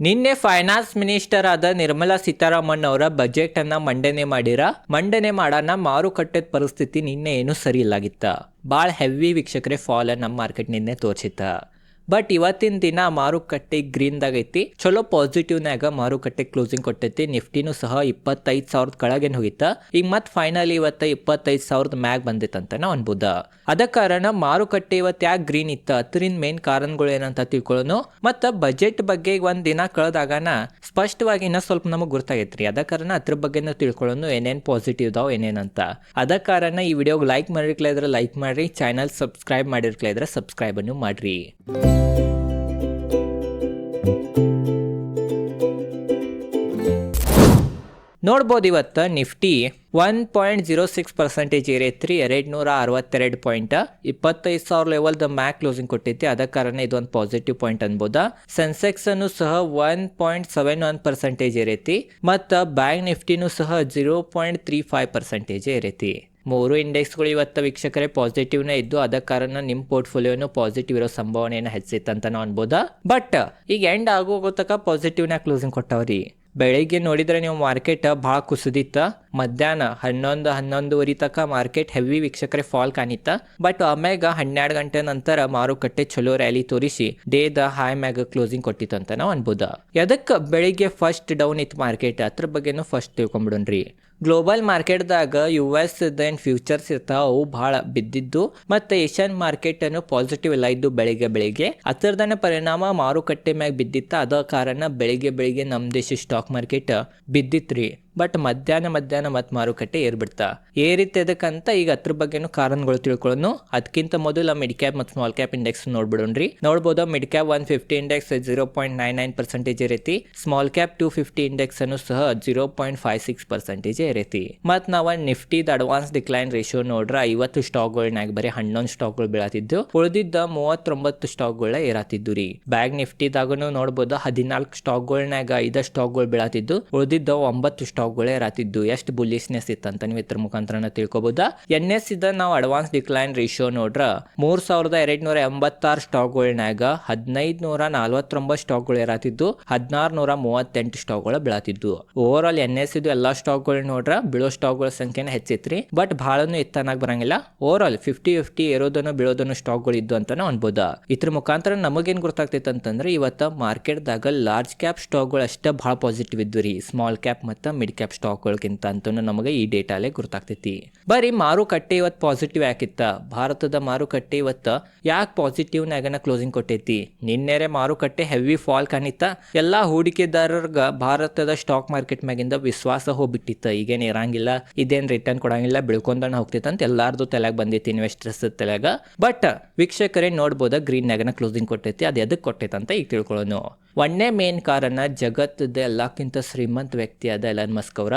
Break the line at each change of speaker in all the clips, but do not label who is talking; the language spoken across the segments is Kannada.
ನಿನ್ನೆ ಫೈನಾನ್ಸ್ ಮಿನಿಸ್ಟರ್ ಆದ ನಿರ್ಮಲಾ ಸೀತಾರಾಮನ್ ಅವರ ಬಜೆಟ್ ಅನ್ನ ಮಂಡನೆ ಮಾಡಿರ? ಮಂಡನೆ ಮಾಡೋಣ ಮಾರುಕಟ್ಟೆ ಪರಿಸ್ಥಿತಿ ನಿನ್ನೆ ಏನು ಸರಿ ಇಲ್ಲಾಗಿತ್ತ? ಭಾಳ ಹೆವಿ ವೀಕ್ಷಕರೇ ಫಾಲ್ ನಮ್ಮ ಮಾರ್ಕೆಟ್ ನಿನ್ನೆ ತೋರ್ಸಿತ್ತ? ಬಟ್ ಇವತ್ತಿನ ದಿನ ಮಾರುಕಟ್ಟೆ ಗ್ರೀನ್ದಾಗೈತಿ ಚಲೋ ಪಾಸಿಟಿವ್ನಾಗ ಮಾರುಕಟ್ಟೆ ಕ್ಲೋಸಿಂಗ್ ಕೊಟ್ಟೈತಿ. ನಿಫ್ಟಿನೂ ಸಹ ಇಪ್ಪತ್ತೈದು ಸಾವಿರದ ಕೆಳಗೇನು ಹೋಗಿತ್ತ. ಈಗ ಮತ್ತೆ ಫೈನಲ್ ಇವತ್ತ ಇಪ್ಪತ್ತೈದು ಸಾವಿರದ ಮ್ಯಾಗ್ ಬಂದಿತ್ತಂತ ನಾವು ಅನ್ಬೋದ. ಅದ ಕಾರಣ ಮಾರುಕಟ್ಟೆ ಇವತ್ತು ಯಾಕೆ ಗ್ರೀನ್ ಇತ್ತ? ಅದರಿಂದ ಮೇನ್ ಕಾರಣಗಳು ಏನಂತ ತಿಳ್ಕೊಳ್ಳೋನು ಮತ್ತು ಬಜೆಟ್ ಬಗ್ಗೆ ಒಂದ್ ದಿನ ಕಳೆದಾಗನ ಸ್ಪಷ್ಟವಾಗಿ ಇನ್ನೂ ಸ್ವಲ್ಪ ನಮಗೆ ಗೊತ್ತಾಗೈತ್ರಿ ಅದ ಕಾರಣ ಅದ್ರ ಬಗ್ಗೆನೂ ತಿಳ್ಕೊಳ್ಳೋನು ಏನೇನು ಪಾಸಿಟಿವ್ ಇದಾವೆ ಏನೇನಂತ ಅದ ಕಾರಣ ಈ ವಿಡಿಯೋಗೆ ಲೈಕ್ ಮಾಡಿರ್ಕ್ಲ ಇದ್ರೆ ಲೈಕ್ ಮಾಡ್ರಿ. ಚಾನಲ್ ಸಬ್ಸ್ಕ್ರೈಬ್ ಮಾಡಿರ್ಕ್ಲ ಇದ್ರೆ ಸಬ್ಸ್ಕ್ರೈಬ್ ಅನ್ನು ಮಾಡ್ರಿ. ನೋಡ್ಬೋದು ಇವತ್ತು Nifty one point zero six percentage ಏರೈತ್ರಿ ಎರಡು ನೂರ ಅರವತ್ತೆರಡು ಪಾಯಿಂಟ್. ಇಪ್ಪತ್ತೈದು ಸಾವಿರ ಲೆವೆಲ್ದ ಮ್ಯಾಕ್ ಕ್ಲೋಸಿಂಗ್ ಕೊಟ್ಟೈತಿ ಅದ ಕಾರಣ ಇದೊಂದು ಪಾಸಿಟಿವ್ ಪಾಯಿಂಟ್ ಅನ್ಬೋದ. ಸೆನ್ಸೆಕ್ಸ್ ಅನ್ನು ಸಹ one point seven one percentage ಇರೈತಿ ಮತ್ತು ಬ್ಯಾಂಕ್ ನಿಫ್ಟಿನೂ ಸಹ zero point three five percentage ಏರೈತಿ ಮೂರು ಇಂಡೆಕ್ಸ್ಗಳು ಇವತ್ತು ವೀಕ್ಷಕರೇ ಪಾಸಿಟಿವ್ನೇ ಇದ್ದು ಅದ ಕಾರಣ ನಿಮ್ಮ ಪೋರ್ಟ್ಫೋಲಿಯೋನು ಪಾಸಿಟಿವ್ ಇರೋ ಸಂಭಾವನೆಯನ್ನು ಹೆಚ್ಚಿತ್ತಂತ ನಾವು ಅನ್ಬೋದಾ? ಬಟ್ ಈಗ ಎಂಡ್ ಆಗೋಗೋ ತನಕ ಪಾಸಿಟಿವ್ನ ಕ್ಲೋಸಿಂಗ್ ಕೊಟ್ಟವ್ರಿ. ಬೆಳಿಗ್ಗೆ ನೋಡಿದ್ರೆ ನೀವು ಮಾರ್ಕೆಟ್ ಭಾಳ ಕುಸಿದಿತ್ತ. ಮಧ್ಯಾಹ್ನ ಹನ್ನೊಂದು, ಹನ್ನೊಂದುವರೆ ತನಕ ಮಾರ್ಕೆಟ್ ಹೆವಿ ವೀಕ್ಷಕರೇ ಫಾಲ್ ಕಾಣಿತ್ತ. ಬಟ್ ಆಮ್ಯಾಗ ಹನ್ನೆರಡು ಗಂಟೆ ನಂತರ ಮಾರುಕಟ್ಟೆ ಚಲೋ ರ್ಯಾಲಿ ತೋರಿಸಿ ಡೇದ ಹೈ ಮ್ಯಾಗ ಕ್ಲೋಸಿಂಗ್ ಕೊಟ್ಟಿತ್ತಂತ ನಾವು ಅನ್ಬೋದ? ಎದಕ್ಕೆ ಬೆಳಿಗ್ಗೆ ಫಸ್ಟ್ ಡೌನ್ ಇತ್ತು ಮಾರ್ಕೆಟ್ ಅದ್ರ ಬಗ್ಗೆನೂ ಫಸ್ಟ್ ತಿಳ್ಕೊಂಬಿಡೋಣ್ರಿ. ಗ್ಲೋಬಲ್ ಮಾರ್ಕೆಟ್ದಾಗ ಯು ಎಸ್ ಏನು ಫ್ಯೂಚರ್ಸ್ ಇರ್ತಾವ ಅವು ಭಾಳ ಬಿದ್ದಿದ್ದು, ಮತ್ತು ಏಷ್ಯನ್ ಮಾರ್ಕೆಟ್ ಅನ್ನು ಪಾಸಿಟಿವ್ ಇಲ್ಲ ಇದ್ದು ಬೆಳಿಗ್ಗೆ ಬೆಳಿಗ್ಗೆ. ಅದರದನ್ನ ಪರಿಣಾಮ ಮಾರುಕಟ್ಟೆ ಮ್ಯಾಗ ಬಿದ್ದಿತ್ತ, ಅದ ಕಾರಣ ಬೆಳಿಗ್ಗೆ ಬೆಳಿಗ್ಗೆ ನಮ್ಮ ದೇಶ ಸ್ಟಾಕ್ ಮಾರ್ಕೆಟ್ ಬಿದ್ದಿತ್ರಿ. ಬಟ್ ಮಧ್ಯಾಹ್ನ ಮಧ್ಯಾಹ್ನ ಮತ್ತು ಮಾರುಕಟ್ಟೆ ಏರ್ಬಿಡ್ತಾ. ಏರಿತ್ತು ಎದಕ್ಕಂತ ಈಗ ಅದ್ರ ಬಗ್ಗೆನೂ ಕಾರಣಗಳು ತಿಳ್ಕೊಳ್ಳೋನು. ಅದಕ್ಕಿಂತ ಮೊದಲು ಮಿಡ್ ಕ್ಯಾಪ್ ಮತ್ತು ಸ್ಮಾಲ್ ಕ್ಯಾಪ್ ಇಂಡೆಕ್ಸ್ ನೋಡ್ಬಿಡೋಣ್ರಿ. ನೋಡ್ಬೋದು mid cap one fifty index zero point nine nine percentage ಇರೈತಿ small cap two fifty index ಅನ್ನು ಸಹ zero point five six percentage ಇರೈತಿ ಮತ್ತು ನಾವು ನಿಫ್ಟಿದ ಅಡ್ವಾನ್ಸ್ ಡಿಕ್ಲೈನ್ ರೇಷಿಯೋ ನೋಡ್ರ ಐವತ್ತು ಸ್ಟಾಕ್ಗಳ್ನಾಗ ಬರೀ ಹನ್ನೊಂದು ಸ್ಟಾಕ್ಗಳು ಬೀಳತ್ತಿದ್ದು ಉಳಿದಿದ್ದ ಮೂವತ್ತೊಂಬತ್ತು ಸ್ಟಾಕ್ಗಳ ಇರತ್ತಿದ್ದು ರೀ. ಬ್ಯಾಗ್ ನಿಫ್ಟಿದಾಗೂ ನೋಡ್ಬೋದು ಹದಿನಾಲ್ಕು ಸ್ಟಾಕ್ಗಳನ್ನಾಗ ಐದು ಸ್ಟಾಕ್ಗಳು ಬೀಳತ್ತಿದ್ದು ಉಳಿದಿದ್ದ ಒಂಬತ್ತು ಸ್ಟಾಕ್ಗಳೇ ರಾತಿದ್ದು, ಎಷ್ಟು ಬುಲ್ಲಿಸ್ನೆಸ್ ಇತ್ತಂತ ನೀವು ಇದ್ರ ಮುಖಾಂತರ ತಿಳ್ಕೊಬೋದಾ? ಎನ್ ಎಸ್ ಇದ ನಾವು ಅಡ್ವಾನ್ಸ್ ಡಿಕ್ಲೈನ್ ರೇಷಿಯೋ ನೋಡ್ರ, ಮೂರ್ ಸಾವಿರದ ಎರಡ್ ನೂರ ಎಂಬತ್ತಾರು ಸ್ಟಾಕ್ಗಳ್ನಾಗ ಹದಿನೈದು ನೂರ ನಲ್ವತ್ತೊಂಬತ್ತು ಸ್ಟಾಕ್ಗಳು ಏರಾತಿದ್ದು ಹದಿನಾರು ನೂರ ಮೂವತ್ತೆಂಟು ಸ್ಟಾಕ್ಗಳು ಬೀಳತ್ತಿದ್ದು ಓವರ್ ಆಲ್ ಎನ್ ಎಸ್ ಇದು ಎಲ್ಲಾ ಸ್ಟಾಕ್ಗಳು ನೋಡ್ರ, ಬೀಳೋ ಸ್ಟಾಕ್ಗಳ ಸಂಖ್ಯೆನ ಹೆಚ್ಚಿತ್ರಿ. ಬಟ್ ಬಹಳನು ಇತ್ತನಾಗ ಬರಂಗಿಲ್ಲ. ಓವರ್ ಆಲ್ ಫಿಫ್ಟಿ ಫಿಫ್ಟಿ ಏರೋದನ್ನು ಬೀಳೋದನ್ನು ಸ್ಟಾಕ್ಗಳು ಇದ್ದು ಅಂತಾನೆ ಅನ್ಬೋದ. ಇದ್ರ ಮುಖಾಂತರ ನಮಗೇನ್ ಗೊತ್ತಾಗ್ತೈತೆ ಅಂತಂದ್ರೆ ಇವತ್ತ ಮಾರ್ಕೆಟ್ದಾಗ ಲಾರ್ಜ್ ಕ್ಯಾಪ್ ಸ್ಟಾಕ್ಗಳು ಅಷ್ಟೇ ಬಹಳ ಪಾಸಿಟಿವ್ ಇದ್ದು ರೀ. ಸ್ಮಾಲ್ ಕ್ಯಾಪ್ ಮತ್ತ ಮಿಡ್ ಕ್ಯಾಪ್ ಸ್ಟಾಕ್ಗಳಿಗಿಂತ ಅಂತೂ ನಮಗೆ ಈ ಡೇಟಾಲೇ ಗೊತ್ತಾಗ್ತೈತಿ ಬರೀ ಮಾರುಕಟ್ಟೆ ಇವತ್ತು ಪಾಸಿಟಿವ್ ಯಾಕಿತ್ತ? ಭಾರತದ ಮಾರುಕಟ್ಟೆ ಇವತ್ತು ಯಾಕೆ ಪಾಸಿಟಿವ್ನಾಗನ ಕ್ಲೋಸಿಂಗ್ ಕೊಟ್ಟೈತಿ? ನಿನ್ನೆರೆ ಮಾರುಕಟ್ಟೆ ಹೆವಿ ಫಾಲ್ ಕಾಣಿತ್ತ ಎಲ್ಲಾ ಹೂಡಿಕೆದಾರರ್ಗ ಭಾರತದ ಸ್ಟಾಕ್ ಮಾರ್ಕೆಟ್ ಮ್ಯಾಗಿಂದ ವಿಶ್ವಾಸ ಹೋಗ್ಬಿಟ್ಟಿತ್ತ. ಈಗೇನು ಇರಂಗಿಲ್ಲ, ಇದೇನು ರಿಟರ್ನ್ ಕೊಡಂಗಿಲ್ಲ ಬೆಳ್ಕೊಂಡಣ ಹೋಗ್ತಿತ್ತಂತ ಅಂತ ಎಲ್ಲಾರ್ದು ತಲೆಗ್ ಬಂದಿತ್ತು ಇನ್ವೆಸ್ಟರ್ಸ್ ತಲೆಗ ಬಟ್ ವೀಕ್ಷಕರೇ ನೋಡ್ಬೋದ ಗ್ರೀನ್ ನಾಗನ ಕ್ಲೋಸಿಂಗ್ ಕೊಟ್ಟೈತಿ, ಅದು ಎದಕ್ಕೆ ಕೊಟ್ಟೈತೆ ಅಂತ ಈಗ ತಿಳ್ಕೊಳ್ಳೋನು. ಒಂದೇ ಮೇನ್ ಕಾರಣ ಜಗತ್ತದ ಎಲ್ಲಕ್ಕಿಂತ ಶ್ರೀಮಂತ ವ್ಯಕ್ತಿ ಅದ ಎಲನ್ ಮಸ್ಕ್ ಅವರ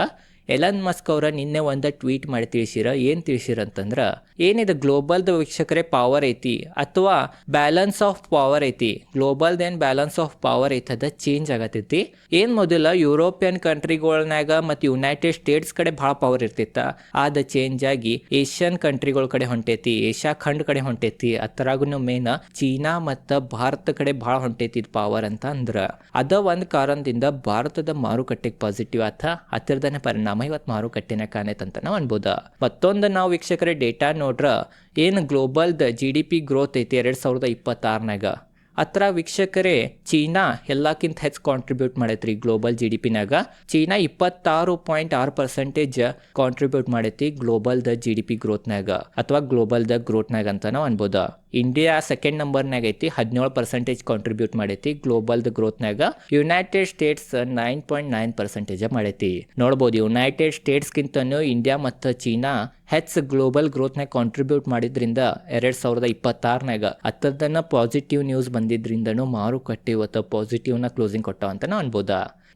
ಎಲನ್ ಮಸ್ಕ್ ಅವರ ನಿನ್ನೆ ಒಂದು ಟ್ವೀಟ್ ಮಾಡಿ ತಿಳಿಸಿರ, ಏನು ತಿಳಿಸಿರ ಅಂತಂದ್ರೆ ಏನಿದೆ ಗ್ಲೋಬಲ್ದ ವೀಕ್ಷಕರೇ ಪವರ್ ಐತಿ ಅಥವಾ ಬ್ಯಾಲೆನ್ಸ್ ಆಫ್ ಪವರ್ ಐತಿ? ಗ್ಲೋಬಲ್ದ ಏನು ಬ್ಯಾಲೆನ್ಸ್ ಆಫ್ ಪವರ್ ಐತಿ, ಅದ ಚೇಂಜ್ ಆಗತೈತಿ. ಏನು ಮೊದಲ ಯುರೋಪಿಯನ್ ಕಂಟ್ರಿಗಳ್ನಾಗ ಮತ್ತು ಯುನೈಟೆಡ್ ಸ್ಟೇಟ್ಸ್ ಕಡೆ ಭಾಳ ಪವರ್ ಇರ್ತಿತ್ತ ಅದ ಚೇಂಜ್ ಆಗಿ ಏಷ್ಯನ್ ಕಂಟ್ರಿಗಳ ಕಡೆ ಹೊಂಟೈತಿ ಏಷ್ಯಾ ಖಂಡ್ ಕಡೆ ಹೊಂಟೈತಿ. ಅದ್ರಾಗೂ ಮೇನ್ ಚೀನಾ ಮತ್ತು ಭಾರತ ಕಡೆ ಭಾಳ ಹೊಂಟೈತಿ ಪವರ್ ಅಂತ ಅಂದ್ರ. ಅದ ಒಂದು ಕಾರಣದಿಂದ ಭಾರತದ ಮಾರುಕಟ್ಟೆಗೆ ಪಾಸಿಟಿವ್ ಆತ ಹತ್ತಿರದನೇ ಪರಿಣಾಮ ಇವತ್ತು ಮಾರುಕಟ್ಟೆನ ಕಾಣೈತಂತ ನಾವು ಅನ್ಬೋದ? ಮತ್ತೊಂದು ನಾವು ವೀಕ್ಷಕರೇ ಡೇಟಾ ನೋಡ್ರ, ಏನು ಗ್ಲೋಬಲ್ದ ಜಿ ಡಿ ಪಿ ಗ್ರೋತ್ ಐತಿ ಎರಡು ಸಾವಿರದ ಇಪ್ಪತ್ತಾರನಾಗ? ಹತ್ರ ವೀಕ್ಷಕರೇ, ಚೀನಾ ಎಲ್ಲಕ್ಕಿಂತ ಹೆಚ್ಚು ಕಾಂಟ್ರಿಬ್ಯೂಟ್ ಮಾಡೈತ್ರಿ ಗ್ಲೋಬಲ್ ಜಿ ಡಿ ಪಿನಾಗ ಚೀನಾ ಇಪ್ಪತ್ತಾರು ಪಾಯಿಂಟ್ ಆರು ಪರ್ಸೆಂಟೇಜ್ ಕಾಂಟ್ರಿಬ್ಯೂಟ್ ಮಾಡೈತಿ ಗ್ಲೋಬಲ್ದ ಜಿ ಡಿ ಪಿ ಗ್ರೋತ್ನಾಗ ಅಥವಾ ಗ್ಲೋಬಲ್ದ ಗ್ರೋತ್ನಾಗ ಅಂತ ನಾವು ಅನ್ಬೋದ? ಇಂಡಿಯಾ ಸೆಕೆಂಡ್ ನಂಬರ್ನಾಗ ಐತಿ, ಹದಿನೇಳು ಪರ್ಸೆಂಟೇಜ್ ಕಾಂಟ್ರಿಬ್ಯೂಟ್ ಮಾಡೈತಿ ಗ್ಲೋಬಲ್ದ ಗ್ರೋತ್ನಾಗ United States nine point nine percentage ಮಾಡೈತಿ. ನೋಡ್ಬೋದು ಯುನೈಟೆಡ್ ಸ್ಟೇಟ್ಸ್ಗಿಂತನೂ ಇಂಡಿಯಾ ಮತ್ತು ಚೀನಾ ಹೆಚ್ಚು ಗ್ಲೋಬಲ್ ಗ್ರೋತ್ನಾಗ ಕಾಂಟ್ರಿಬ್ಯೂಟ್ ಮಾಡಿದ್ರಿಂದ ಎರಡ್ ಸಾವಿರದ ಇಪ್ಪತ್ತಾರನಾಗ ಹತ್ತದನ್ನ ಪಾಸಿಟಿವ್ ನ್ಯೂಸ್ ಬಂದಿದ್ರಿಂದನೂ ಮಾರುಕಟ್ಟೆ ಇವತ್ತು ಪಾಸಿಟಿವ್ನ ಕ್ಲೋಸಿಂಗ್ ಕೊಟ್ಟವ ಅಂತ ಅನ್ಬೋದ.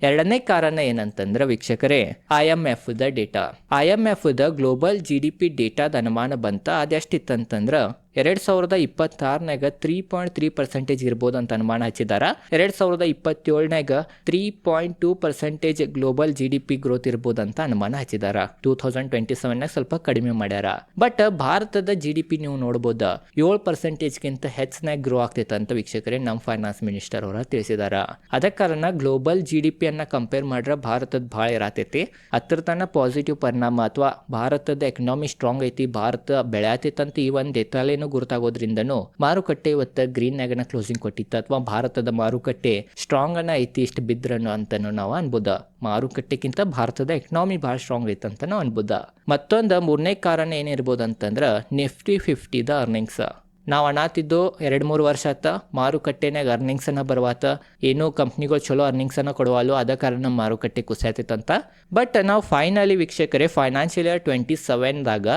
ಎರಡನೇ ಕಾರಣ ಏನಂತಂದ್ರೆ ವೀಕ್ಷಕರೇ ಐ ಎಂ ಎಫ್ ದ ಡೇಟಾ ಐ ಎಂ ಎಫ್ ದ ಗ್ಲೋಬಲ್ ಜಿ ಡಿ ಪಿ ಡೇಟಾದ ಅನುಮಾನ ಬಂತ ಅದೆಷ್ಟಿತ್ತಂತಂದ್ರ ಎರಡ್ ಸಾವಿರದ ಇಪ್ಪತ್ತಾರನಾಗ ತ್ರೀ ಪಾಯಿಂಟ್ ತ್ರೀ ಪರ್ಸೆಂಟೇಜ್ ಇರ್ಬೋದು ಅಂತ ಅನುಮಾನ ಹಚ್ಚಿದ್ದಾರೆ ಎರಡು ಸಾವಿರದ ಇಪ್ಪತ್ತೇಳನಾಗ three point two percentage global G D P growth ಇರ್ಬೋದು ಅಂತ ಅನುಮಾನ ಹಚ್ಚಿದಾರ. ಟೂ ತೌಸಂಡ್ ಟ್ವೆಂಟಿ ಸೆವೆನ್ ಸ್ವಲ್ಪ ಕಡಿಮೆ ಮಾಡ್ಯಾರ. ಬಟ್ ಭಾರತದ ಜಿ ಡಿ ಪಿ ನೀವು ನೋಡ್ಬೋದು, ಏಳು ಪರ್ಸೆಂಟೇಜ್ಗಿಂತ ಹೆಚ್ಚಿನಾಗ ಗ್ರೋ ಆಗ್ತೈತೆ ಅಂತ ವೀಕ್ಷಕರೇ ನಮ್ಮ ಫೈನಾನ್ಸ್ ಮಿನಿಸ್ಟರ್ ಅವರ ತಿಳಿಸಿದಾರ. ಅದ ಕಾರಣ ಗ್ಲೋಬಲ್ ಜಿ ಡಿ ಪಿ ಅನ್ನ ಕಂಪೇರ್ ಮಾಡ್ರೆ ಭಾರತದ ಭಾಳ ಇರತೈತಿ ಹತ್ರ ತನ ಪಾಸಿಟಿವ್ ಪರಿಣಾಮ ಅಥವಾ ಭಾರತದ ಎಕನಾಮಿ ಸ್ಟ್ರಾಂಗ್ ಐತಿ, ಭಾರತ ಬೆಳೆಯತೈತಂತ ಈ ಒಂದು ಡೇಟಾಲೇನು ಗುರುತಾಗೋದ್ರಿಂದನೂ ಮಾರುಕಟ್ಟೆ ಇವತ್ತು ಗ್ರೀನ್ ನ್ಯಾಗನ ಕ್ಲೋಸಿಂಗ್ ಕೊಟ್ಟಿತ್ತು ಅಥವಾ ಭಾರತದ ಮಾರುಕಟ್ಟೆ ಸ್ಟ್ರಾಂಗ್ ಅನ್ನ ಐತಿ, ಇಷ್ಟು ಬಿದ್ರನು ಅಂತನೂ ನಾವು ಅನ್ಬೋದ. ಮಾರುಕಟ್ಟೆಗಿಂತ ಭಾರತದ ಎಕನಾಮಿ ಭಾಳ ಸ್ಟ್ರಾಂಗ್ ಐತೆ ಅಂತ ನಾವು ಅನ್ಬೋದ. ಮತ್ತೊಂದು ಮೂರನೇ ಕಾರಣ ಏನಿರ್ಬೋದು ಅಂತಂದ್ರೆ ನಿಫ್ಟಿ ಫಿಫ್ಟಿದ ಅರ್ನಿಂಗ್ಸ್ ನಾವು ಅಣಾತಿದ್ದು ಎರಡು ಮೂರು ವರ್ಷ ಆತ ಮಾರುಕಟ್ಟೆನಾಗ ಅರ್ನಿಂಗ್ಸನ್ನ ಬರ್ವಾತ. ಏನೂ ಕಂಪ್ನಿಗಳು ಚಲೋ ಅರ್ನಿಂಗ್ಸನ್ನು ಕೊಡುವಲ್ಲು ಅದ ಕಾರಣ ನಮ್ಮ ಮಾರುಕಟ್ಟೆ ಕುಸಿಯತ್ತಂತ ಬಟ್ ನಾವು ಫೈನಲಿ ವೀಕ್ಷಕರೇ ಫೈನಾನ್ಷಿಯಲ್ ಇಯರ್ ಟ್ವೆಂಟಿ ಸೆವೆನ್ದಾಗ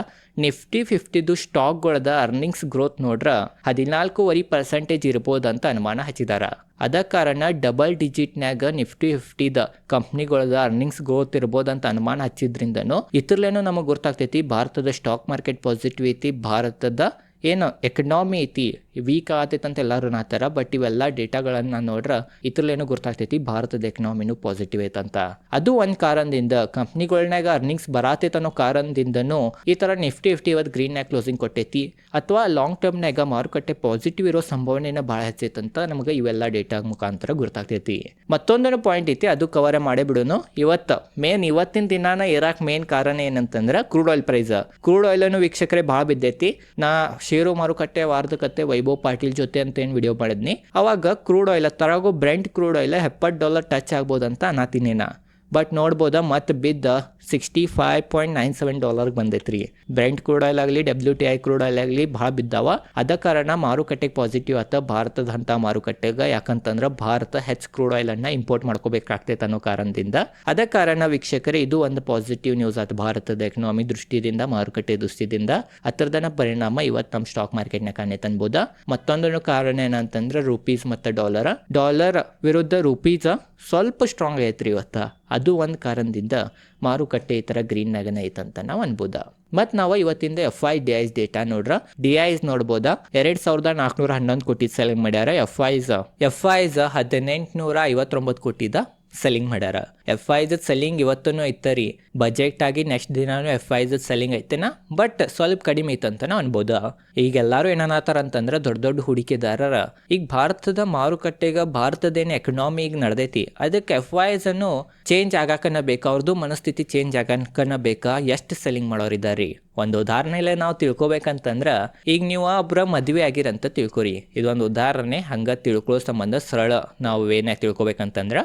ನಿಫ್ಟಿ ಫಿಫ್ಟಿದು ಸ್ಟಾಕ್ಗಳದ ಅರ್ನಿಂಗ್ಸ್ ಗ್ರೋತ್ ನೋಡ್ರ ಹದಿನಾಲ್ಕೂವರೆ ಪರ್ಸೆಂಟೇಜ್ ಇರ್ಬೋದು ಅಂತ ಅನುಮಾನ ಹಚ್ಚಿದಾರ. ಅದ ಕಾರಣ ಡಬಲ್ ಡಿಜಿಟ್ನ್ಯಾಗ ನಿಫ್ಟಿ ಫಿಫ್ಟಿದ ಕಂಪ್ನಿಗಳದ ಅರ್ನಿಂಗ್ಸ್ ಗ್ರೋತ್ ಅಂತ ಅನುಮಾನ ಹಚ್ಚಿದ್ರಿಂದನೂ ಇದ್ರಲ್ಲೇನೋ ನಮಗೆ ಗೊತ್ತಾಗ್ತೈತಿ, ಭಾರತದ ಸ್ಟಾಕ್ ಮಾರ್ಕೆಟ್ ಪಾಸಿಟಿವ್ ಐತಿ ಭಾರತದ ಏನು ಎಕನಾಮಿ ಐತಿ ವೀಕ್ ಆಗತೈತೆ ಅಂತ ಎಲ್ಲರೂ ನಾತಾರ ಬಟ್ ಇವೆಲ್ಲ ಡೇಟಾಗಳನ್ನ ನೋಡ್ರ ಇದ್ರಲ್ಲೇನು ಗೊತ್ತಾಗ್ತೈತಿ ಭಾರತದ ಎಕನಾಮಿನೂ ಪಾಸಿಟಿವ್ ಐತಂತ. ಅದು ಒಂದು ಕಾರಣದಿಂದ ಕಂಪ್ನಿಗಳ್ನಾಗ ಅರ್ನಿಂಗ್ಸ್ ಬರಾತೈತೆ ಅನ್ನೋ ಕಾರಣದಿಂದನೂ ಈ ಥರ ನಿಫ್ಟಿ ಫಿಫ್ಟಿ ಇವತ್ತು ಗ್ರೀನ್ನಾಗ ಕ್ಲೋಸಿಂಗ್ ಕೊಟ್ಟೈತಿ. ಅಥವಾ ಲಾಂಗ್ ಟರ್ಮ್ನಾಗ ಮಾರುಕಟ್ಟೆ ಪಾಸಿಟಿವ್ ಇರೋ ಸಂಭಾವನೆನ ಭಾಳ ಹೆಚ್ಚೈತಂತ ನಮಗೆ ಇವೆಲ್ಲ ಡೇಟಾ ಮುಖಾಂತರ ಗೊತ್ತಾಗ್ತೈತಿ ಮತ್ತೊಂದು ಪಾಯಿಂಟ್ ಐತಿ, ಅದು ಕವರ್ ಮಾಡೇ ಬಿಡೋನು. ಇವತ್ತು ಮೇನ್ ಇವತ್ತಿನ ದಿನಾನ ಇರಾಕ್ ಮೇನ್ ಕಾರಣ ಏನಂತಂದ್ರೆ ಕ್ರೂಡ್ ಆಯಿಲ್ ಪ್ರೈಸ್ ಕ್ರೂಡ್ ಆಯಿಲನ್ನು ವೀಕ್ಷಕರೇ ಭಾಳ ಬಿದ್ದೈತಿ. ನಾ ಷೇರು ಮಾರುಕಟ್ಟೆ ವಾರದಕತ್ತೆ ವೈಭವ್ ಪಾಟೀಲ್ ಜೊತೆ ಅಂತ ಏನು ವಿಡಿಯೋ ಮಾಡಿದ್ನಿ. ಅವಾಗ ಕ್ರೂಡ್ ಆಯಿಲ್ ತರಗೋ ಬ್ರೆಂಟ್ ಕ್ರೂಡ್ ಆಯಿಲ್ ಎಪ್ಪತ್ತು ಡಾಲರ್ ಟಚ್ ಆಗ್ಬೋದಂತ ಅನ್ನತೀನೇನ ಬಟ್ ನೋಡ್ಬೋದ, ಮತ್ತೆ ಬಿದ್ದ sixty five point nine seven ಡಾಲರ್ಗೆ ರೀ ಬ್ರೆಂಟ್ ಕ್ರೂಡ್ ಆಯಿಲ್ ಆಗಲಿ W T I crude oil ಆಗಲಿ ಭಾಳ ಬಿದ್ದಾವ. ಅದ ಕಾರಣ ಮಾರುಕಟ್ಟೆಗೆ ಪಾಸಿಟಿವ್ ಆತ, ಭಾರತದ ಅಂತ ಮಾರುಕಟ್ಟೆಗೆ. ಯಾಕಂತಂದ್ರೆ ಭಾರತ ಹೆಚ್ ಕ್ರೂಡ್ ಆಯಿಲನ್ನು ಇಂಪೋರ್ಟ್ ಮಾಡ್ಕೋಬೇಕಾಗ್ತೈತೆ ಅನ್ನೋ ಕಾರಣದಿಂದ. ಅದ ಕಾರಣ ವೀಕ್ಷಕರೇ, ಇದು ಒಂದು ಪಾಸಿಟಿವ್ ನ್ಯೂಸ್ ಆಯ್ತು ಭಾರತದ ಎಕನಾಮಿ ದೃಷ್ಟಿಯಿಂದ ಮಾರುಕಟ್ಟೆ ದೃಷ್ಟಿಯಿಂದ ಹತ್ತಿರದನ ಪರಿಣಾಮ ಇವತ್ತು ನಮ್ಮ ಸ್ಟಾಕ್ ಮಾರ್ಕೆಟ್ನ ಕಾಣೆ ಅನ್ಬೋದ ಮತ್ತೊಂದು ಕಾರಣ ಏನಂತಂದ್ರೆ ರೂಪೀಸ್ ಮತ್ತು ಡಾಲರ್ ಡಾಲರ್ ವಿರುದ್ಧ ರೂಪೀಸ್ ಸ್ವಲ್ಪ ಸ್ಟ್ರಾಂಗ್ ಐತ್ರಿ ಇವತ್ತು. ಅದು ಒಂದು ಕಾರಣದಿಂದ ಮಾರುಕಟ್ಟೆ ಈ ಥರ ಗ್ರೀನ್ನಾಗನೇ ಐತಂತ ನಾವು ಅನ್ಬೋದ. ಮತ್ತು ನಾವು ಇವತ್ತಿಂದ F I D Is data ನೋಡ್ರ. ಡಿ ಐಸ್ ನೋಡ್ಬೋದ. ಎರಡು ಸಾವಿರದ ನಾಲ್ಕುನೂರ ಹನ್ನೊಂದು ಕೋಟಿ ಸೆಲೆಕ್ಟ್ ಮಾಡ್ಯಾರ ಎಫ್ ಐಸ್ ಎಫ್ ಐಸ್ ಹದಿನೆಂಟುನೂರ ಐವತ್ತೊಂಬತ್ತು ಕೋಟಿದ ಸೆಲ್ಲಿಂಗ್ ಮಾಡ್ಯಾರ. ಎಫ್ ಐಸ್ ಸೆಲ್ಲಿಂಗ್ ಇವತ್ತೂ ಐತರಿ ಬಜೆಟ್ ಆಗಿ ನೆಕ್ಸ್ಟ್ ದಿನಾನು ಎಫ್ ಐಸ್ ಸೆಲ್ಲಿಂಗ್ ಐತೆನ? ಬಟ್ ಸ್ವಲ್ಪ ಕಡಿಮೆ ಐತಂತನ ಅನ್ಬೋದು. ಈಗ ಎಲ್ಲರೂ ಅಂತಂದ್ರೆ ದೊಡ್ಡ ದೊಡ್ಡ ಹೂಡಿಕೆದಾರರ. ಈಗ ಭಾರತದ ಮಾರುಕಟ್ಟೆಗೆ ಭಾರತದೇನು ಎಕನಾಮಿ ಈಗ ನಡೆದೈತಿ. ಅದಕ್ಕೆ ಎಫ್ ಐಸ್ ಅನ್ನು ಚೇಂಜ್ ಆಗಾಕನ ಬೇಕಾ. ಅವ್ರದ್ದು ಮನಸ್ಥಿತಿ ಚೇಂಜ್ ಆಗಾಕನ ಬೇಕಾ? ಎಷ್ಟು ಸೆಲ್ಲಿಂಗ್ ಮಾಡೋರಿದ್ದಾರೆ ಒಂದು ಉದಾಹರಣೆಲೆ ನಾವು ತಿಳ್ಕೊಬೇಕಂತಂದ್ರೆ, ಈಗ ನೀವು ಒಬ್ಬರ ಮದ್ವೆ ಆಗಿರಂತ ತಿಳ್ಕೊರಿ. ಇದೊಂದು ಉದಾಹರಣೆ ಹಂಗ ತಿಳ್ಕೊಳ್ಳೋ ಸಂಬಂಧ ಸರಳ ನಾವು ಏನಾಗಿ ತಿಳ್ಕೊಬೇಕಂತಂದ್ರ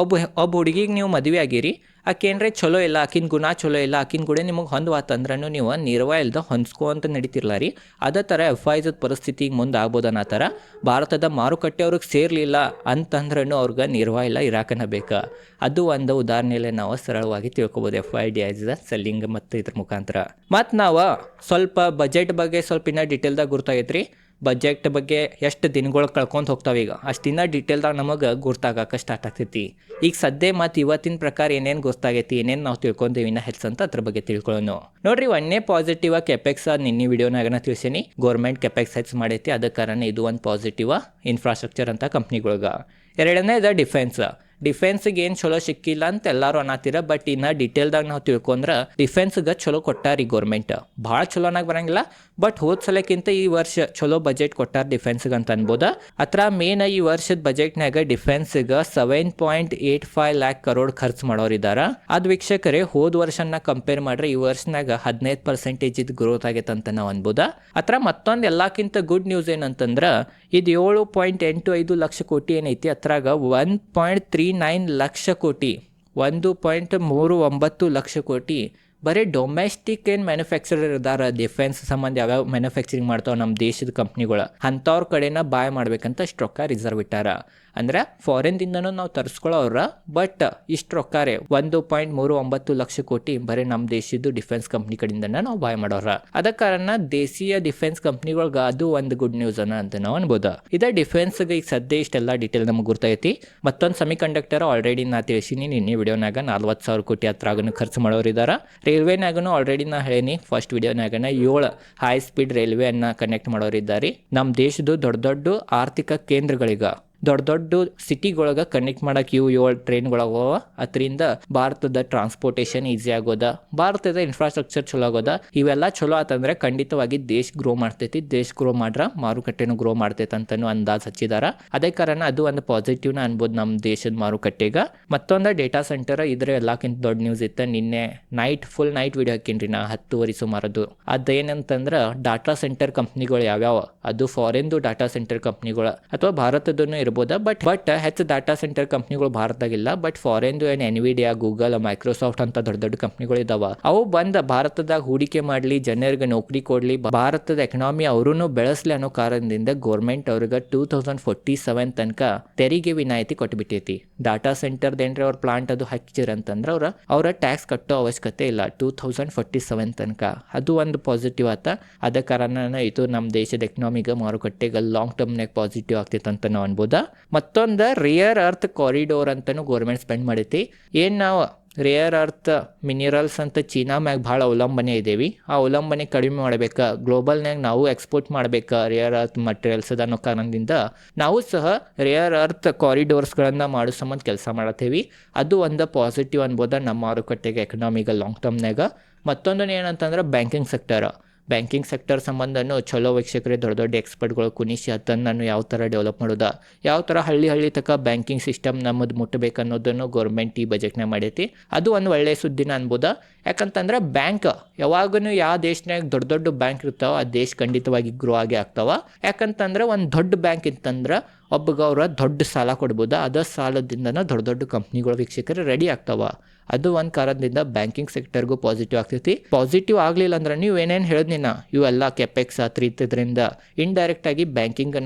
ಒಬ್ಬ ಒಬ್ಬ ಹುಡುಗಿಗೆ ನೀವು ಮದುವೆ ಆಗಿರಿ ಆಕೇನ್ರೆ ಚಲೋ ಇಲ್ಲ, ಆಕಿನ ಗುಣ ಚಲೋ ಇಲ್ಲ, ಆಕಿನ ಕೂಡ ನಿಮಗೆ ಹೊಂದ್ವಾತಂದ್ರೂ ನೀವು ನಿರ್ವ ಇಲ್ದ ಹೊಂದ್ಸ್ಕೊ ಅಂತ ನಡೀತಿರ್ಲ ರೀ. ಅದೇ ಥರ ಎಫ್ ಐಸದ ಪರಿಸ್ಥಿತಿಗೆ ಮುಂದೆ ಆಗ್ಬೋದು ಅನ್ನೋ ಥರ ಭಾರತದ ಮಾರುಕಟ್ಟೆ ಅವ್ರಿಗೆ ಸೇರಲಿಲ್ಲ ಅಂತಂದ್ರೂ ಅವ್ರಿಗೆ ನಿರ್ವ ಇಲ್ಲ, ಇರಾಕನ ಬೇಕಾ. ಅದು ಒಂದು ಉದಾಹರಣೆಯಲ್ಲಿ ನಾವು ಸರಳವಾಗಿ ತಿಳ್ಕೊಬೋದು ಎಫ್ ಐ ಡಿ ಐಸ್ದ ಸೆಲ್ಲಿಂಗ್ ಮತ್ತು ಇದ್ರ ಮುಖಾಂತರ. ಮತ್ತು ನಾವು ಸ್ವಲ್ಪ ಬಜೆಟ್ ಬಗ್ಗೆ ಸ್ವಲ್ಪ ಇನ್ನೂ ಡಿಟೇಲ್ದಾಗ ಗುರ್ತಾಗೈತ್ರಿ. ಬಜೆಟ್ ಬಗ್ಗೆ ಎಷ್ಟು ದಿನಗಳು ಕಳ್ಕೊಂತ ಹೋಗ್ತಾವೆ ಈಗ? ಅಷ್ಟಿನ್ನ ಡೀಟೇಲ್ದಾಗ ನಮಗೆ ಗುರ್ತಾಗಕ್ಕೆ ಸ್ಟಾರ್ಟ್ ಆಗ್ತೈತಿ. ಈಗ ಸದ್ಯ ಮತ್ತು ಇವತ್ತಿನ ಪ್ರಕಾರ ಏನೇನು ಗೊತ್ತಾಗೈತಿ ಏನೇನು ನಾವು ತಿಳ್ಕೊಂತೀವಿ ಇನ್ನ ಅಂತ ಅದ್ರ ಬಗ್ಗೆ ತಿಳ್ಕೊಳ್ಳೋಣ ನೋಡ್ರಿ ಒಂದೇ ಪಾಸಿಟಿವ್ ಕೆಪೆಕ್ಸ್ ನಿನ್ನೆ ವಿಡಿಯೋನಾಗ ನಾ ತಿಳಿಸೀನಿ. ಗೌರ್ಮೆಂಟ್ ಕೆಪೆಕ್ಸ್ ಹೆಚ್ಚು ಮಾಡೈತಿ, ಅದ ಕಾರಣ ಇದು ಒಂದು ಪಾಸಿಟಿವ್ ಇನ್ಫ್ರಾಸ್ಟ್ರಕ್ಚರ್ ಅಂತ ಕಂಪ್ನಿಗಳಿಗೆ ಎರಡನೇ ಇದು ಡಿಫೆನ್ಸ್ ಡಿಫೆನ್ಸ್ಗೆ ಏನು ಚಲೋ ಸಿಕ್ಕಿಲ್ಲ ಅಂತ ಎಲ್ಲರೂ ಅನ್ನತ್ತೀರ ಬಟ್ ಇನ್ನು ಡೀಟೇಲ್ದಾಗ ನಾವು ತಿಳ್ಕೊಂಡ್ರೆ ಡಿಫೆನ್ಸ್ಗೆ ಚಲೋ ಕೊಟ್ಟಾರಿ ಗೌರ್ಮೆಂಟ್ ಭಾಳ ಚಲೋನಾಗ ಬರಂಗಿಲ್ಲ ಬಟ್ ಹೋದ ಸಲಕ್ಕಿಂತ ಈ ವರ್ಷ ಚಲೋ ಬಜೆಟ್ ಕೊಟ್ಟಾರ ಡಿಫೆನ್ಸ್ಗೆ ಅಂತ ಅನ್ಬೋದ ಅತ್ರ ಮೇನ್ ಈ ವರ್ಷದ ಬಜೆಟ್ನಾಗ ಡಿಫೆನ್ಸ್ಗೆ seven point eight five lakh crore ಖರ್ಚು ಮಾಡೋರಿದ್ದಾರೆ ಅದು ವೀಕ್ಷಕರೇ, ಹೋದ ವರ್ಷನ ಕಂಪೇರ್ ಮಾಡ್ರೆ ಈ ವರ್ಷನಾಗ ಹದಿನೈದು ಪರ್ಸೆಂಟೇಜ್ ಇದು ಗ್ರೋತ್ ಆಗೈತೆ ಅಂತ ನಾವು ಅನ್ಬೋದ. ಅತ್ರ ಮತ್ತೊಂದು ಎಲ್ಲಕ್ಕಿಂತ ಗುಡ್ ನ್ಯೂಸ್ ಏನಂತಂದ್ರೆ, ಇದು ಏಳು ಪಾಯಿಂಟ್ ಎಂಟು ಐದು ಲಕ್ಷ ಕೋಟಿ ಏನೈತಿ, ಅತ್ರಾಗ ಒನ್ ಪಾಯಿಂಟ್ ತ್ರೀ ನೈನ್ ಲಕ್ಷ ಕೋಟಿ, ಒಂದು ಪಾಯಿಂಟ್ ಮೂರು ಒಂಬತ್ತು ಲಕ್ಷ ಕೋಟಿ ಬರೀ ಡೊಮೆಸ್ಟಿಕ್ ಏನು ಮ್ಯಾನುಫ್ಯಾಕ್ಚರರ್ ಇದಾರ ಡಿಫೆನ್ಸ್ ಸಂಬಂಧ ಯಾವ್ಯಾವ ಮ್ಯಾನುಫ್ಯಾಕ್ಚರಿಂಗ್ ಮಾಡ್ತಾವ ನಮ್ಮ ದೇಶದ ಕಂಪ್ನಿಗಳು ಅಂಥವ್ರ ಕಡೆನ ಬಾಯ್ ಮಾಡ್ಬೇಕಂತ ರೊಕ್ಕ ರಿಸರ್ವ್ ಇಟ್ಟಾರ. ಅಂದ್ರೆ ಫಾರಿನ್ದಿಂದನೂ ನಾವು ತರಿಸ್ಕೊಳ್ಳೋರ ಬಟ್ ಇಷ್ಟು ರೊಕ್ಕ ರೀ ಒಂದು ಪಾಯಿಂಟ್ ಮೂರು ಒಂಬತ್ತು ಲಕ್ಷ ಕೋಟಿ ಬರೀ ನಮ್ಮ ದೇಶದ್ದು ಡಿಫೆನ್ಸ್ ಕಂಪ್ನಿ ಕಡೆಯಿಂದ ನಾವು ಬಾಯ್ ಮಾಡೋರ. ಅದ ಕಾರಣ ದೇಶೀಯ ಡಿಫೆನ್ಸ್ ಕಂಪ್ನಿಗಳ್ಗ ಅದು ಒಂದು ಗುಡ್ ನ್ಯೂಸ್ ಅನ್ನ ಅಂತ ನಾವು ಅನ್ಬೋದು. ಇದ ಡಿಫೆನ್ಸ್ಗೆ ಈಗ ಸದ್ಯ ಇಷ್ಟೆಲ್ಲ ಡೀಟೇಲ್ ನಮಗೆ ಗೊತ್ತೈತಿ ಮತ್ತೊಂದು ಸೆಮಿ ಕಂಡಕ್ಟರ್ ಆಲ್ರೆಡಿ ನಾ ತಿಳಿಸಿನಿ ನಿನ್ನೆ ವಿಡಿಯೋನಾಗ ನಲ್ವತ್ತು ಸಾವಿರ ಕೋಟಿ ಹತ್ರ ಆಗನು ಖರ್ಚು ಮಾಡೋರು ಇದಾರ. ರೈಲ್ವೆನಾಗನು ಆಲ್ರೆಡಿ ನಾ ಹೇಳೀನಿ ಫಸ್ಟ್ ವಿಡಿಯೋನಾಗನ ಏಳು ಹೈ ಸ್ಪೀಡ್ ರೈಲ್ವೆ ಅನ್ನ ಕನೆಕ್ಟ್ ಮಾಡೋರು ಇದ್ದಾರೆ. ನಮ್ಮ ದೇಶದ ದೊಡ್ಡ ದೊಡ್ಡ ಆರ್ಥಿಕ ಕೇಂದ್ರಗಳಿಗ. ದೊಡ್ಡ ದೊಡ್ಡ ಸಿಟಿಗೊಳಗೆ ಕನೆಕ್ಟ್ ಮಾಡಕ್ಕೆ ಇವು ಏಳು ಟ್ರೈನ್ಗಳವ ಅದರಿಂದ ಭಾರತದ ಟ್ರಾನ್ಸ್ಪೋರ್ಟೇಷನ್ ಈಸಿ ಆಗೋದ, ಭಾರತದ ಇನ್ಫ್ರಾಸ್ಟ್ರಕ್ಚರ್ ಚಲೋ ಆಗೋದ, ಇವೆಲ್ಲ ಚಲೋ ಆತಂದ್ರೆ ಖಂಡಿತವಾಗಿ ದೇಶ ಗ್ರೋ ಮಾಡ್ತೈತಿ, ದೇಶ ಗ್ರೋ ಮಾಡ್ರ ಮಾರುಕಟ್ಟೆನೂ ಗ್ರೋ ಮಾಡ್ತೈತೆ ಅಂತಾನು ಅಂದಾಜ್ ಹಚ್ಚಿದಾರ. ಅದೇ ಕಾರಣ ಅದು ಒಂದು ಪಾಸಿಟಿವ್ನ ಅನ್ಬೋದು ನಮ್ಮ ದೇಶದ ಮಾರುಕಟ್ಟೆಗ. ಮತ್ತೊಂದು ಡೇಟಾ ಸೆಂಟರ್ ಇದ್ರೆ ಎಲ್ಲಕ್ಕಿಂತ ದೊಡ್ಡ ನ್ಯೂಸ್ ಇತ್ತ, ನಿನ್ನೆ ನೈಟ್ ಫುಲ್ ನೈಟ್ ವಿಡಿಯೋ ಹಾಕಿನ್ರಿ ನಾ, ಹತ್ತುವರೆ ಸುಮಾರದು. ಅದೇನಂತಂದ್ರೆ ಡಾಟಾ ಸೆಂಟರ್ ಕಂಪ್ನಿಗಳು ಯಾವ್ಯಾವ? ಅದು ಫಾರಿನ್ದು ಡಾಟಾ ಸೆಂಟರ್ ಕಂಪ್ನಿಗಳು ಅಥವಾ ಭಾರತದನ್ನು ಇರ್ಬೋದ ಬಟ್ ಬಟ್ ಹೆಚ್ಚು ಡಾಟಾ ಸೆಂಟರ್ ಕಂಪ್ನಿಗಳು ಭಾರತದಾಗಿಲ್ಲ. ಬಟ್ ಫಾರಿನ್ದು ಏನು ಎನ್ವಿಡಿಯಾ ಗೂಗಲ್ ಮೈಕ್ರೋಸಾಫ್ಟ್ ಅಂತ ದೊಡ್ಡ ದೊಡ್ಡ ಕಂಪ್ನಿಗಳು ಇದಾವ. ಅವು ಬಂದ ಭಾರತದಾಗ ಹೂಡಿಕೆ ಮಾಡಲಿ, ಜನರಿಗೆ ನೌಕರಿ ಕೊಡ್ಲಿ ಭಾರತದ ಎಕನಾಮಿ ಅವರೂ ಬೆಳೆಸಲಿ ಅನ್ನೋ ಕಾರಣದಿಂದ ಗೌರ್ಮೆಂಟ್ ಅವ್ರಿಗೆ ಟೂ ತೌಸಂಡ್ ಫೋರ್ಟಿ ಸೆವೆನ್ ತನಕ ತೆರಿಗೆ ವಿನಾಯಿತಿ ಕೊಟ್ಬಿಟ್ಟೈತಿ. ಡಾಟಾ ಸೆಂಟರ್ ಏನ್ರಿ ಅವ್ರ ಪ್ಲಾಂಟ್ ಅದು ಹಚ್ಚಿರಂತಂದ್ರೆ ಅವ್ರ, ಅವರ ಟ್ಯಾಕ್ಸ್ ಕಟ್ಟೋ ಅವಶ್ಯಕತೆ ಇಲ್ಲ. ಟೂ ತೌಸಂಡ್ ಫೋರ್ಟಿ ಸೆವೆನ್ ತನಕ. ಅದು ಒಂದು ಪಾಸಿಟಿವ್ ಆತ. ಅದ ಕಾರಣ ಇದು ನಮ್ಮ ದೇಶದ ಎಕನಾಮಿಗೆ ಮಾರುಕಟ್ಟೆಗೆ ಲಾಂಗ್ ಟರ್ಮ್ನಾಗ ಪಾಸಿಟಿವ್ ಆಗ್ತೈತೆ ಅಂತ ನಾವು ಅನ್ಬೋದ. ಮತ್ತೊಂದು ರಿಯರ್ ಅರ್ತ್ ಕಾರಿಡೋರ್ ಅಂತಲೂ ಗೌರ್ಮೆಂಟ್ ಸ್ಪೆಂಡ್ ಮಾಡೈತಿ. ಏನು ನಾವು ರೇಯರ್ ಅರ್ತ್ ಮಿನಿರಲ್ಸ್ ಅಂತ ಚೀನಾ ಮ್ಯಾಗ ಭಾಳ ಅವಲಂಬನೆ ಇದ್ದೀವಿ ಆ ಅವಲಂಬನೆ ಕಡಿಮೆ ಮಾಡ್ಬೇಕಾ. ಗ್ಲೋಬಲ್ನಾಗ ನಾವು ಎಕ್ಸ್ಪೋರ್ಟ್ ಮಾಡ್ಬೇಕಾ ರೇಯರ್ ಅರ್ತ್ ಮಟೀರಿಯಲ್ಸ್ ಅನ್ನೋ ಕಾರಣದಿಂದ. ನಾವು ಸಹ ರೇಯರ್ ಅರ್ತ್ ಕಾರಿಡೋರ್ಸ್ಗಳನ್ನು ಮಾಡೋ ಸಂಬಂಧ ಕೆಲಸ ಮಾಡತ್ತೇವಿ. ಅದು ಒಂದು ಪಾಸಿಟಿವ್ ಅನ್ಬೋದ ನಮ್ಮ ಮಾರುಕಟ್ಟೆಗೆ ಎಕನಾಮಿಗೆ ಲಾಂಗ್ ಟರ್ಮ್ನಾಗ ಮತ್ತೊಂದನ್ನು ಏನಂತಂದ್ರೆ ಬ್ಯಾಂಕಿಂಗ್ ಸೆಕ್ಟರ್ ಬ್ಯಾಂಕಿಂಗ್ ಸೆಕ್ಟರ್ ಸಂಬಂಧನೂ ಚಲೋ ವೀಕ್ಷಕರೇ, ದೊಡ್ಡ ದೊಡ್ಡ ಎಕ್ಸ್ಪರ್ಟ್ಗಳು ಕುನಿಸಿ ಅದನ್ನು ಯಾವ ಥರ ಡೆವಲಪ್ ಮಾಡೋದ, ಯಾವ ಥರ ಹಳ್ಳಿ ಹಳ್ಳಿ ತಕ್ಕ ಬ್ಯಾಂಕಿಂಗ್ ಸಿಸ್ಟಮ್ ನಮ್ಮದು ಮುಟ್ಟಬೇಕು ಅನ್ನೋದನ್ನು ಗೌರ್ಮೆಂಟ್ ಈ ಬಜೆಟ್ನಾಗ ಮಾಡೈತಿ. ಅದು ಒಂದು ಒಳ್ಳೆಯ ಸುದ್ದಿನ ಅನ್ಬೋದ. ಯಾಕಂತಂದ್ರೆ ಬ್ಯಾಂಕ್ ಯಾವಾಗೂ ಯಾವ ದೇಶನಾಗ ದೊಡ್ಡ ದೊಡ್ಡ ಬ್ಯಾಂಕ್ ಇರ್ತಾವ, ಆ ದೇಶ ಖಂಡಿತವಾಗಿ ಗ್ರೋ ಆಗಿ ಆಗ್ತಾವ. ಯಾಕಂತಂದ್ರೆ ಒಂದು ದೊಡ್ಡ ಬ್ಯಾಂಕ್ ಇತ್ತಂದ್ರೆ ಒಬ್ಬಗ ಅವ್ರ ದೊಡ್ಡ ಸಾಲ ಕೊಡ್ಬೋದ. ಅದ ಸಾಲದಿಂದನ ದೊಡ್ಡ ದೊಡ್ಡ ಕಂಪ್ನಿಗಳು ವೀಕ್ಷಕರು ರೆಡಿ ಆಗ್ತಾವ. ಅದು ಒಂದು ಕಾರಣದಿಂದ ಬ್ಯಾಂಕಿಂಗ್ ಸೆಕ್ಟರ್ಗೂ ಪಾಸಿಟಿವ್ ಆಗ್ತೈತಿ. ಪಾಸಿಟಿವ್ ಆಗಲಿಲ್ಲ ಅಂದ್ರೆ ನೀವು ಏನೇನು ಹೇಳಿದ್ನಿನ ಇವೆಲ್ಲ ಕೆಪೆಕ್ಸ್ ಹತ್ತಿದ್ರಿಂದ ಇಂಡೈರೆಕ್ಟ್ ಆಗಿ ಬ್ಯಾಂಕಿಂಗ್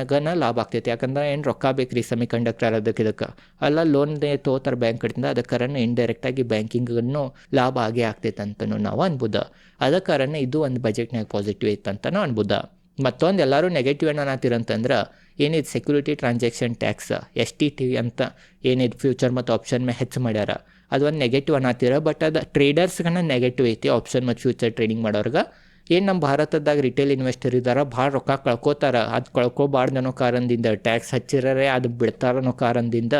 ಲಾಭ ಆಗ್ತೈತಿ. ಯಾಕಂದ್ರೆ ಏನು ರೊಕ್ಕ ಬೇಕ್ರಿ ಸೆಮಿ ಕಂಡಕ್ಟರ್ ಅದಕ್ಕೆ ಇದಕ್ಕೆ. ಅಲ್ಲ ಲೋನ್ ತೋತಾರ ಬ್ಯಾಂಕ್ ಕಡೆಯಿಂದ ಅದ ಕಾರಣ ಇಂಡೈರೆಕ್ಟ್ ಆಗಿ ಬ್ಯಾಂಕಿಂಗನ್ನು ಲಾಭ ಆಗೇ ಆಗ್ತೈತೆ ಅಂತಲೂ ನಾವು ಅನ್ಬೋದ. ಅದ ಕಾರಣ ಇದು ಒಂದು ಬಜೆಟ್ನಾಗ ಪಾಸಿಟಿವ್ ಐತೆ ಅಂತಲೂ ಅನ್ಬೋದ. ಮತ್ತೊಂದು ಎಲ್ಲರೂ ನೆಗೆಟಿವ್ ಏನಾತಿರಂತಂದ್ರೆ ಏನಿದು security transaction tax S T T ಅಂತ ಏನಿದು ಫ್ಯೂಚರ್ ಮತ್ತು ಆಪ್ಷನ್ ಮೇಲೆ ಹೆಚ್ಚು ಮಾಡ್ಯಾರ. ಅದು ಒಂದು ನೆಗೆಟಿವ್ ಅನ್ನತ್ತೀರ ಬಟ್ ಅದು ಟ್ರೇಡರ್ಸ್ಗನ ನೆಗೆಟಿವ್ ಐತಿ ಆಪ್ಷನ್ ಮತ್ತು ಫ್ಯೂಚರ್ ಟ್ರೇಡಿಂಗ್ ಮಾಡೋರ್ಗೆ. ಏನು ನಮ್ಮ ಭಾರತದಾಗ ರಿಟೇಲ್ ಇನ್ವೆಸ್ಟರ್ ಇದ್ದಾರೆ ಭಾಳ ರೊಕ್ಕ ಕಳ್ಕೊತಾರ. ಅದು ಕಳ್ಕೊಬಾರ್ದು ಅನ್ನೋ ಕಾರಣದಿಂದ ಟ್ಯಾಕ್ಸ್ ಹಚ್ಚಿರರೆ ಅದು ಬಿಡ್ತಾರ ಅನ್ನೋ ಕಾರಣದಿಂದ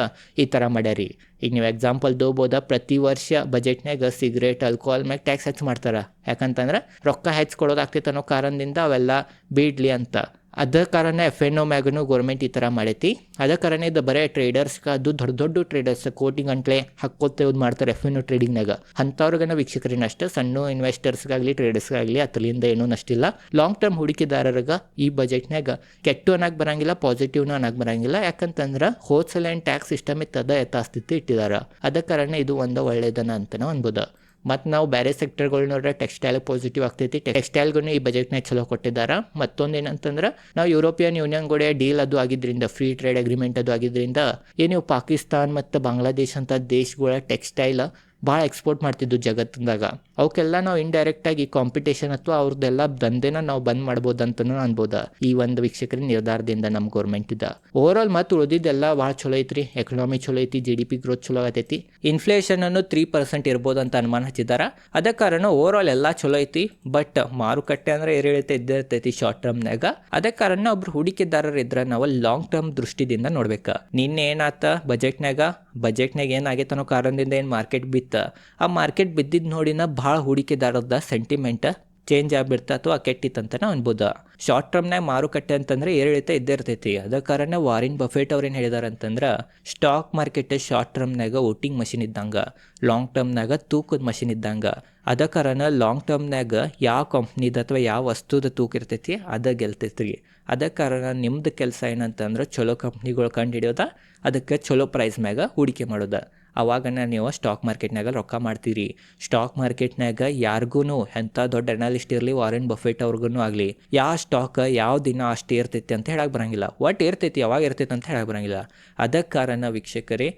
ಈ ಥರ ಮಾಡ್ಯಾರಿ. ಈಗ ನೀವು ಎಕ್ಸಾಂಪಲ್ ತಗೋಬೋದ ಪ್ರತಿ ವರ್ಷ ಬಜೆಟ್ನಾಗ ಸಿಗರೇಟ್ ಅಲ್ಕೋಹಾಲ್ ಮ್ಯಾಗ ಟ್ಯಾಕ್ಸ್ ಹೆಚ್ಚು ಮಾಡ್ತಾರೆ. ಯಾಕಂತಂದ್ರೆ ರೊಕ್ಕ ಹೆಚ್ಚು ಕೊಡೋದಾಗ್ತೈತೆ ಅನ್ನೋ ಕಾರಣದಿಂದ ಅವೆಲ್ಲ ಬಿಡ್ಲಿ ಅಂತ. ಅದ ಕಾರಣ ಎಫ್ ಎನ್ ಒ ಮ್ಯಾಗನು ಗೌರ್ಮೆಂಟ್ ಈ ಥರ ಮಾಡೈತಿ. ಅದ ಕಾರಣ ಇದು ಬರೇ ಟ್ರೇಡರ್ಸ್ಗೆ ಅದು ದೊಡ್ಡ ದೊಡ್ಡ ಟ್ರೇಡರ್ಸ್ ಕೋಟಿ ಗಂಟ್ಲೆ ಹಾಕೋತ ಇದು ಮಾಡ್ತಾರೆ ಎಫ್ ಎನ್ ಒ ಟ್ರೇಡಿಂಗ್ನಾಗ ಅಂಥವ್ರಿಗನ ವೀಕ್ಷಕರಿನ ಅಷ್ಟೇ, ಸಣ್ಣ ಇನ್ವೆಸ್ಟರ್ಸ್ಗಾಗಲಿ ಟ್ರೇಡರ್ಸ್ಗಾಗಲಿ ಅತಲಿಂದ ಏನೂ ನಷ್ಟಿಲ್ಲ. ಲಾಂಗ್ ಟರ್ಮ್ ಹೂಡಿಕೆದಾರರಿಗೆ ಈ ಬಜೆಟ್ನಾಗ ಕೆಟ್ಟು ಅನ್ನಕ್ಕೆ ಬರಂಗಿಲ್ಲ ಪಾಸಿಟಿವ್ನು ಅನ್ನಕ್ಕೆ ಬರಂಗಿಲ್ಲ. ಯಾಕಂತಂದ್ರೆ ಹೋಲ್ಸೇಲ್ ಆ್ಯಂಡ್ ಟ್ಯಾಕ್ಸ್ ಸಿಸ್ಟಮ್ ಇತ್ತು ಅದ ಯಥಾಸ್ಥಿತಿ ಇಟ್ಟಿದ್ದಾರೆ ಅದ ಕಾರಣ ಇದು ಒಂದು ಒಳ್ಳೆಯದನ ಅಂತಲೇ ಅನ್ಬೋದು. ಮತ್ತು ನಾವು ಬೇರೆ ಸೆಕ್ಟರ್ಗಳು ನೋಡ್ರೆ ಟೆಕ್ಸ್ಟೈಲ್ ಪಾಸಿಟಿವ್ ಆಗ್ತೈತಿ. ಟೆಕ್ಸ್ಟೈಲ್ಗೂ ಈ ಬಜೆಟ್ನಾಗ ಚಲೋ ಕೊಟ್ಟಿದ್ದಾರೆ ಮತ್ತೊಂದು ಏನಂತಂದ್ರೆ, ನಾವು ಯುರೋಪಿಯನ್ ಯೂನಿಯನ್ ಕೂಡ ಡೀಲ್ ಅದು ಆಗಿದ್ರಿಂದ ಫ್ರೀ ಟ್ರೇಡ್ ಅಗ್ರಿಮೆಂಟ್ ಅದು ಆಗಿದ್ರಿಂದ, ಏನು ಪಾಕಿಸ್ತಾನ್ ಮತ್ತು ಬಾಂಗ್ಲಾದೇಶ್ ಅಂತ ದೇಶಗಳ ಟೆಕ್ಸ್ಟೈಲ್ ಭಾಳ ಎಕ್ಸ್ಪೋರ್ಟ್ ಮಾಡ್ತಿದ್ದು ಜಗತ್ತಿನಾಗ ಅವಕ್ಕೆಲ್ಲ ನಾವು ಇಂಡೈರೆಕ್ಟಾಗಿ ಕಾಂಪಿಟೇಷನ್ ಅಥವಾ ಅವ್ರದ್ದೆಲ್ಲ ದಂಧೆನ ನಾವು ಬಂದ್ ಮಾಡ್ಬೋದು ಅಂತಲೂ ಅನ್ಬೋದ. ಈ ಒಂದು ವೀಕ್ಷಕರ ನಿರ್ಧಾರದಿಂದ ನಮ್ಮ ಗೌರ್ಮೆಂಟ್ ಇದ್ದ ಓವರ್ ಆಲ್ ಮತ್ತು ಉಳಿದಿದ್ದೆಲ್ಲ ಭಾಳ ಚಲೋ ಐತ್ರಿ. ಎಕನಾಮಿ ಚಲೋ ಐತಿ ಜಿ ಡಿ ಪಿ ಗ್ರೋತ್ ಚಲೋ ಆಗತೈತಿ. ಇನ್ಫ್ಲೇಷನ್ ಅನ್ನು ತ್ರೀ ಪರ್ಸೆಂಟ್ ಇರ್ಬೋದು ಅಂತ ಅನುಮಾನ ಹಚ್ಚಿದಾರ. ಅದ ಕಾರಣ ಓವರ್ ಆಲ್ ಎಲ್ಲ ಚಲೋ ಐತಿ. ಬಟ್ ಮಾರುಕಟ್ಟೆ ಅಂದ್ರೆ ಏರಿಳಿತ ಇದ್ದೇ ಇರ್ತೈತಿ ಶಾರ್ಟ್ ಟರ್ಮ್ನಾಗ ಅದೇ ಕಾರಣ ಒಬ್ರು ಹೂಡಿಕೆದಾರರು ಇದ್ರೆ ನಾವು ಲಾಂಗ್ ಟರ್ಮ್ ದೃಷ್ಟಿದಿಂದ ನೋಡ್ಬೇಕು. ನಿನ್ನೆ ಏನಾತ ಬಜೆಟ್ನಾಗ ಬಜೆಟ್ನಾಗ ಏನಾಗೈತನೋ ಕಾರಣದಿಂದ ಏನು ಮಾರ್ಕೆಟ್ ಬಿತ್ತ ಆ ಮಾರ್ಕೆಟ್ ಬಿದ್ದಿದ್ದು ನೋಡಿನ ಭಾಳ ಹೂಡಿಕೆದಾರದ ಸೆಂಟಿಮೆಂಟ್ ಚೇಂಜ್ ಆಗ್ಬಿಡ್ತ ಅಥವಾ ಕೆಟ್ಟಿತ್ತಂತ ಅನ್ಬೋದು. ಶಾರ್ಟ್ ಟರ್ಮ್ನಾಗ ಮಾರುಕಟ್ಟೆ ಅಂತಂದ್ರೆ ಏರಿಳಿತ ಇದ್ದೇ ಇರ್ತೈತಿ. ಅದ ಕಾರಣ ವಾರಿನ್ ಬಫೆಟ್ ಅವ್ರೇನು ಹೇಳಿದಾರೆ ಅಂತಂದ್ರೆ ಸ್ಟಾಕ್ ಮಾರ್ಕೆಟ್ ಶಾರ್ಟ್ ಟರ್ಮ್ನಾಗ ವೋಟಿಂಗ್ ಮಷಿನ್ ಇದ್ದಂಗೆ ಲಾಂಗ್ ಟರ್ಮ್ನಾಗ ತೂಕದ ಮಷಿನ್ ಇದ್ದಂಗೆ. ಅದ ಕಾರಣ ಲಾಂಗ್ ಟರ್ಮ್ನಾಗ ಯಾವ ಕಂಪ್ನಿದ ಅಥವಾ ಯಾವ ವಸ್ತುದ ತೂಕ ಇರ್ತೈತಿ, ಅದ ಗೆಲ್ತೈತಿ ಅದ ಕಾರಣ ನಿಮ್ದು ಕೆಲಸ ಏನಂತಂದ್ರೆ ಚಲೋ ಕಂಪ್ನಿಗಳು ಕಂಡು ಹಿಡಿಯೋದ, ಅದಕ್ಕೆ ಚಲೋ ಪ್ರೈಸ್ ಮ್ಯಾಗ ಹೂಡಿಕೆ ಮಾಡೋದ. ಅವಾಗನ ನೀವು ಸ್ಟಾಕ್ ಮಾರ್ಕೆಟ್ನಾಗ ರೊಕ್ಕ ಮಾಡ್ತೀರಿ. ಸ್ಟಾಕ್ ಮಾರ್ಕೆಟ್ನಾಗ ಯಾರಿಗೂ ಎಂಥ ದೊಡ್ಡ ಅನಾಲಿಸ್ಟ್ ಇರಲಿ ವಾರೆನ್ ಬಫೆಟ್ ಅವ್ರಿಗೂ ಆಗಲಿ ಯಾವ ಸ್ಟಾಕ್ ಯಾವ ದಿನ ಅಷ್ಟು ಇರ್ತೈತಿ ಅಂತ ಹೇಳಕ್ಕೆ ಬರಂಗಿಲ್ಲ. ಒಟ್ಟು ಇರ್ತೈತಿ ಯಾವಾಗ ಇರ್ತೈತಿ ಅಂತ ಹೇಳಕ್ಕೆ ಬರಂಗಿಲ್ಲ. ಅದಕ್ಕೆ ಕಾರಣ ವೀಕ್ಷಕರೇ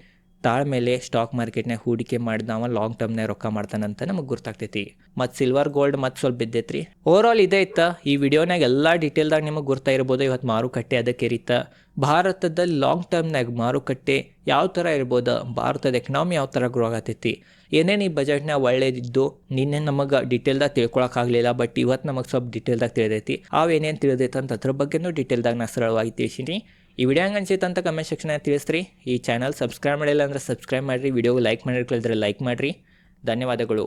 ತಾಳ್ಮೇಲೆ ಸ್ಟಾಕ್ ಮಾರ್ಕೆಟ್ನಾಗ ಹೂಡಿಕೆ ಮಾಡಿದವ ಲಾಂಗ್ ಟರ್ಮ್ನಾಗ ರೊಕ್ಕ ಮಾಡ್ತಾನಂತ ನಮಗೆ ಗೊತ್ತಾಗ್ತೈತಿ ಮತ್ತು ಸಿಲ್ವರ್ ಗೋಲ್ಡ್ ಮತ್ತು ಸ್ವಲ್ಪ ಬಿದ್ದೈತ್ರಿ. ಓವರ್ ಆಲ್ ಇದೇ ಇತ್ತ. ಈ ವಿಡಿಯೋನಾಗ ಎಲ್ಲ ಡೀಟೇಲ್ದಾಗ ನಿಮಗೆ ಗೊತ್ತಾ ಇರ್ಬೋದು. ಇವತ್ತು ಮಾರುಕಟ್ಟೆ ಅದಕ್ಕೆ ಇರಿತ ಭಾರತದ ಲಾಂಗ್ ಟರ್ಮ್ನಾಗ ಮಾರುಕಟ್ಟೆ ಯಾವ ಥರ ಇರ್ಬೋದು? ಭಾರತದ ಎಕನಾಮಿ ಯಾವ ಥರ ಗ್ರೋ ಆಗತ್ತೈತಿ ಏನೇನು ಈ ಬಜೆಟ್ನಾಗ ಒಳ್ಳೇದಿದ್ದು? ನಿನ್ನೆ ನಮಗೆ ಡೀಟೇಲ್ದಾಗ ತಿಳ್ಕೊಳಕ್ಕಾಗಲಿಲ್ಲ ಬಟ್ ಇವತ್ತು ನಮಗೆ ಸ್ವಲ್ಪ ಡೀಟೇಲ್ದಾಗ ತಿಳಿದೈತಿ. ಅವು ಏನೇನು ತಿಳಿದೈತೆ ಅಂತ ಅದ್ರ ಬಗ್ಗೆನೂ ಡೀಟೇಲ್ದಾಗ ನಾನು ಸರಳವಾಗಿ ತಿಳಿಸೀನಿ. ಈ ವಿಡಿಯೋ ಹಂಗೆ ಅನಿಸಿತ್ತು ಅಂತ ಕಮೆಂಟ್ ಸೆಕ್ಷನ್ ತಿಳಿಸ್ರಿ. ಈ ಚಾನಲ್ ಸಬ್ಸ್ಕ್ರೈಬ್ ಮಾಡಿಲ್ಲ ಅಂದರೆ ಸಬ್ಸ್ಕ್ರೈಬ್ ಮಾಡಿರಿ ವಿಡಿಯೋಗೆ ಲೈಕ್ ಮಾಡಿರ್ಕಳಿದ್ರೆ ಲೈಕ್ ಮಾಡಿರಿ. ಧನ್ಯವಾದಗಳು.